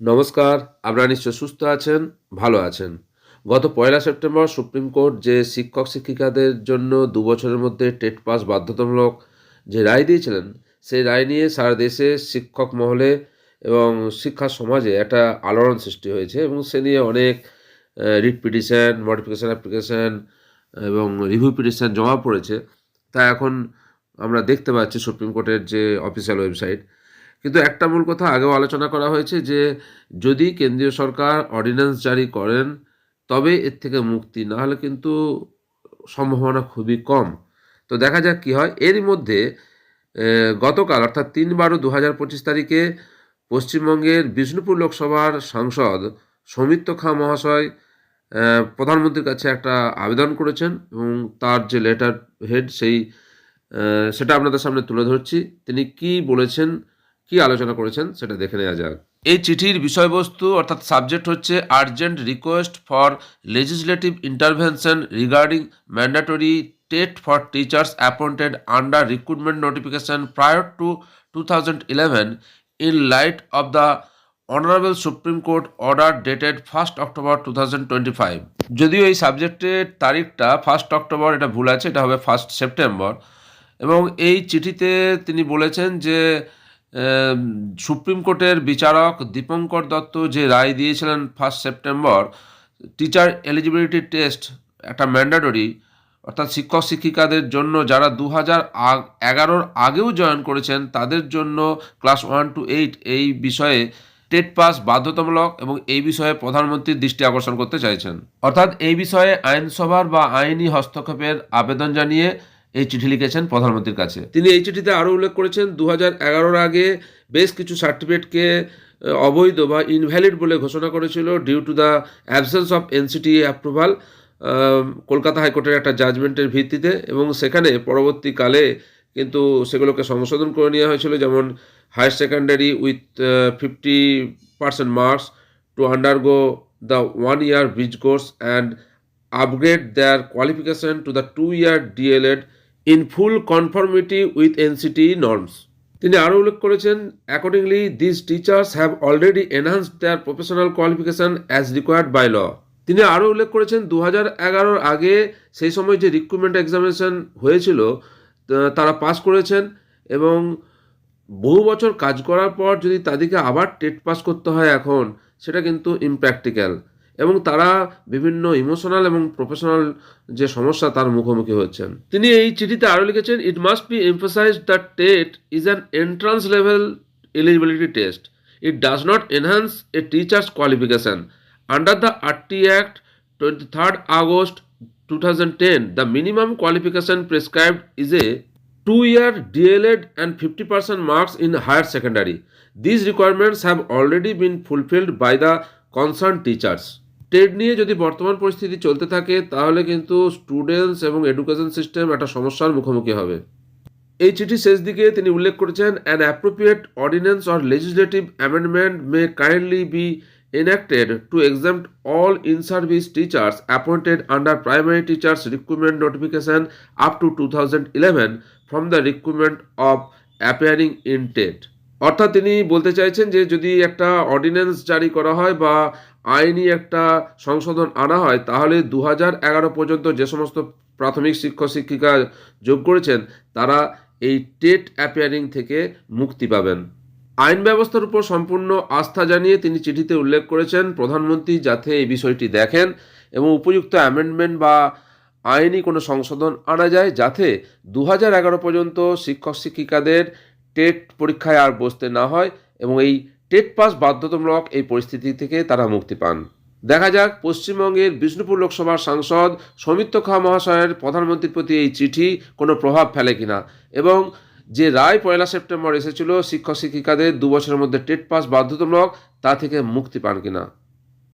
নমস্কার, আপনারা নিশ্চয় সুস্থ আছেন, ভালো আছেন। গত পয়লা সেপ্টেম্বর সুপ্রিম কোর্ট যে শিক্ষক শিক্ষিকাদের জন্য দু বছরের মধ্যে টেট পাস বাধ্যতামূলক যে রায় দিয়েছিলেন, সেই রায় নিয়ে সারা দেশে শিক্ষক মহলে এবং শিক্ষা সমাজে একটা আলোড়ন সৃষ্টি হয়েছে এবং সে নিয়ে অনেক রিট পিটিশন, মডিফিকেশান অ্যাপ্লিকেশান এবং রিভিউ পিটিশন জমা পড়েছে। তা এখন আমরা দেখতে পাচ্ছি সুপ্রিম কোর্টের যে অফিসিয়াল ওয়েবসাইট কিন্তু একটা মূল কথা আগেও আলোচনা করা হয়েছে যে যদি কেন্দ্রীয় সরকার অর্ডিন্যান্স জারি করেন, তবে এর থেকে মুক্তি, না হলে কিন্তু সম্ভাবনা খুবই কম। তো দেখা যাক কী হয়। এরই মধ্যে গতকাল অর্থাৎ তিন বারো দু হাজার পঁচিশ তারিখে পশ্চিমবঙ্গের বিষ্ণুপুর লোকসভার সাংসদ সৌমিত্র খা মহাশয় প্রধানমন্ত্রীর কাছে একটা আবেদন করেছেন এবং তার যে লেটার হেড সেই সেটা আপনাদের সামনে তুলে ধরছি। তিনি কি বলেছেন কি আলোচনা করেছেন সেটা দেখে নেওয়া যাক। এই চিঠির বিষয়বস্তু অর্থাৎ সাবজেক্ট হচ্ছে urgent request for legislative intervention regarding mandatory TET for teachers appointed under recruitment notification prior to two thousand eleven in light of the honourable supreme court order dated first October two thousand twenty five. যদিও এই সাবজেক্টের তারিখটা first October, এটা ভুল আছে, এটা হবে first September. এবং এই চিঠিতে তিনি বলেছেন যে সুপ্রিম কোর্টের বিচারক দীপঙ্কর দত্ত যে রায় দিয়েছিলেন first September teacher eligibility test একটা ম্যান্ডাটরি অর্থাৎ শিক্ষক শিক্ষিকাদের জন্য যারা দু হাজার এগারোর আগেও জয়েন করেছেন, তাদের জন্য ক্লাস ওয়ান টু এইট এই বিষয়ে টেট পাস বাধ্যতামূলক এবং এই বিষয়ে প্রধানমন্ত্রীর দৃষ্টি আকর্ষণ করতে চাইছেন। অর্থাৎ এই বিষয়ে আইনসভার বা আইনি হস্তক্ষেপের আবেদন জানিয়ে এই চিঠি লিখেছেন প্রধানমন্ত্রীর কাছে। তিনি এই চিঠিতে আরও উল্লেখ করেছেন দু হাজার আগে বেশ কিছু সার্টিফিকেটকে অবৈধ বা ইনভ্যালিড বলে ঘোষণা করেছিল due to the absence of NCT approval Kolkata হাইকোর্টের একটা জাজমেন্টের ভিত্তিতে এবং সেখানে পরবর্তীকালে কিন্তু সেগুলোকে সংশোধন করে নেওয়া হয়েছিল, যেমন higher secondary with fifty percent marks to undergo the one year bridge course and upgrade their qualification to the two year DLED in full conformity with NCT norms তিনি আরও উল্লেখ করেছেন accordingly this teachers have already enhanced their professional qualification as required by law তিনি আরও উল্লেখ করেছেন দু হাজার এগারোর আগে সেই সময় যে রিক্রুটমেন্ট এক্সামিনেশন হয়েছিল তারা পাস করেছেন এবং বহু বছর কাজ করার পর যদি তাদেরকে আবার টেট পাস করতে হয় এখন, সেটা কিন্তু ইমপ্র্যাকটিক্যাল এবং তারা বিভিন্ন ইমোশনাল এবং প্রফেশনাল যে সমস্যা তার মুখোমুখি হচ্ছেন। তিনি এই চিঠিতে আরও লিখেছেন it must be emphasise the TET is an entrance level eligibility test it does not enhance a teacher's qualification under the RT act twenty third August two thousand ten the minimum qualification prescribed is a two year DLED and 50% marks in higher secondary These requirements have already been fulfilled by the concern teachers. ট্রেড নিয়ে যদি বর্তমান পরিস্থিতি চলতে থাকে, তাহলে কিন্তু students এবং এডুকেশন সিস্টেম একটা সমস্যার মুখোমুখি হবে। এই চিঠির শেষ দিকে তিনি উল্লেখ করেছেন an appropriate ordinance or legislative amendment may kindly be enacted to exempt all in service teachers appointed under primary teachers recruitment notification up to two thousand eleven from the recruitment of appearing in TET অর্থাৎ তিনি বলতে চাইছেন যে যদি একটা ordinance জারি করা হয় বা আইনি একটা সংশোধন আনা হয়, তাহলে দু পর্যন্ত যে সমস্ত প্রাথমিক শিক্ষক শিক্ষিকা যোগ করেছেন, তারা এই টেট অ্যাপিয়ারিং থেকে মুক্তি পাবেন। আইন ব্যবস্থার উপর সম্পূর্ণ আস্থা জানিয়ে তিনি চিঠিতে উল্লেখ করেছেন, প্রধানমন্ত্রী যাতে এই বিষয়টি দেখেন এবং উপযুক্ত অ্যামেন্ডমেন্ট বা আইনি কোনো সংশোধন আনা যায়, যাতে দু হাজার এগারো পর্যন্ত শিক্ষক শিক্ষিকাদের টেট পরীক্ষায় আর বসতে না হয় এবং এই টেট পাস বাধ্যতামূলক এই পরিস্থিতি থেকে তারা মুক্তি পান। দেখা যাক, পশ্চিমবঙ্গের বিষ্ণুপুর লোকসভার সাংসদ সৌমিত্র খা মহাশয়ের প্রধানমন্ত্রীর প্রতি এই চিঠি কোনো প্রভাব ফেলে কিনা এবং যে রায় পয়লা সেপ্টেম্বর এসেছিল শিক্ষক শিক্ষিকাদের দু বছরের মধ্যে টেট পাস বাধ্যতামূলক তা থেকে মুক্তি পান কিনা।